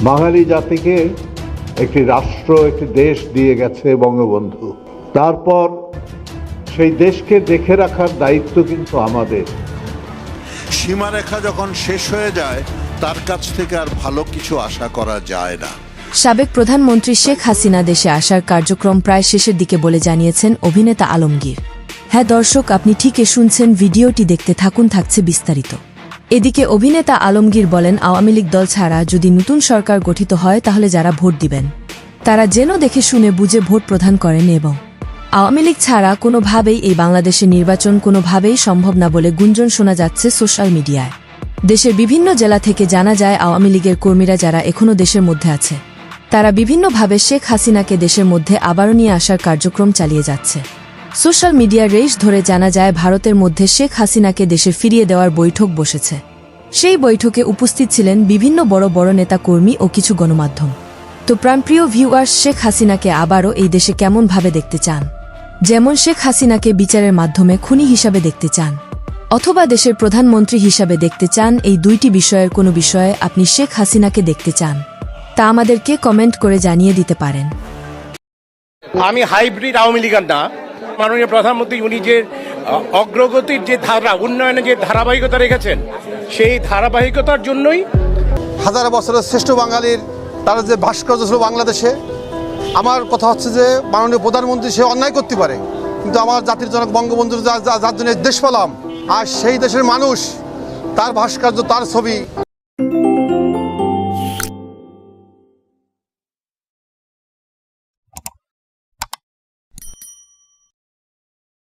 বাঙালি জাতিকে একটি রাষ্ট্র একটি দেশ দিয়ে গেছে বঙ্গবন্ধু। তারপর সেই দেশকে দেখে রাখার দায়িত্ব কিন্তু আমাদের। সীমারেখা যখন শেষ হয়ে যায় তার কাছ থেকে আর ভালো কিছু আশা করা যায় না। সাবেক প্রধানমন্ত্রী শেখ হাসিনা দেশে আসার কার্যক্রম প্রায় শেষের দিকে বলে জানিয়েছেন অভিনেতা আলমগীর। হ্যাঁ দর্শক আপনি ঠিকই শুনছেন ভিডিওটি দেখতে থাকুন থাকছে বিস্তারিত। এদিকে অভিনেতা আলমগীর বলেন, আওয়ামী লীগ দল ছাড়া যদি নতুন সরকার গঠিত হয়, তাহলে যারা ভোট দিবেন, তারা যেন দেখে শুনে বুঝে ভোট প্রদান করেন এবং আওয়ামী লীগ ছাড়া কোনোভাবেই এই বাংলাদেশে নির্বাচন কোনোভাবেই সম্ভব না বলে গুঞ্জন শোনা যাচ্ছে সোশ্যাল মিডিয়ায়। দেশের বিভিন্ন জেলা থেকে জানা যায়, আওয়ামী লীগের কর্মীরা যারা এখনও দেশের মধ্যে আছে, তারা বিভিন্নভাবে শেখ হাসিনাকে দেশের মধ্যে আবারও নিয়ে আসার কার্যক্রম চালিয়ে যাচ্ছে। সোশ্যাল মিডিয়ার রেশ ধরে জানা যায়, ভারতের মধ্যে শেখ হাসিনাকে দেশে ফিরিয়ে দেওয়ার বৈঠক বসেছে। সেই বৈঠকে উপস্থিত ছিলেন বিভিন্ন বড় বড় নেতা কর্মী ও কিছু গণমাধ্যম। তো প্রাণপ্রিয় ভিউয়ার্স, শেখ হাসিনাকে আবারও এই দেশে কেমনভাবে দেখতে চান? যেমন শেখ হাসিনাকে বিচারের মাধ্যমে খুনি হিসাবে দেখতে চান, অথবা দেশের প্রধানমন্ত্রী হিসাবে দেখতে চান এই দুইটি বিষয়ের কোনো বিষয়ে আপনি শেখ হাসিনাকে দেখতে চান, তা আমাদেরকে কমেন্ট করে জানিয়ে দিতে পারেন। আমি হাইব্রিড আওয়ামী লীগার না। মাননীয় প্রধানমন্ত্রী, উনি যে অগ্রগতির যে ধারা উন্নয়নে যে ধারাবাহিকতা রেখেছেন, সেই ধারাবাহিকতার জন্যই হাজার বছরের শ্রেষ্ঠ বাঙালির, তার যে ভাস্কর্য ছিল বাংলাদেশে, আমার কথা হচ্ছে যে, মাননীয় প্রধানমন্ত্রী সে অন্যায় করতে পারে, কিন্তু আমার জাতির জনক বঙ্গবন্ধুর যার জন্য দেশ পেলাম, আর সেই দেশের মানুষ, তার ভাস্কর্য, তার ছবি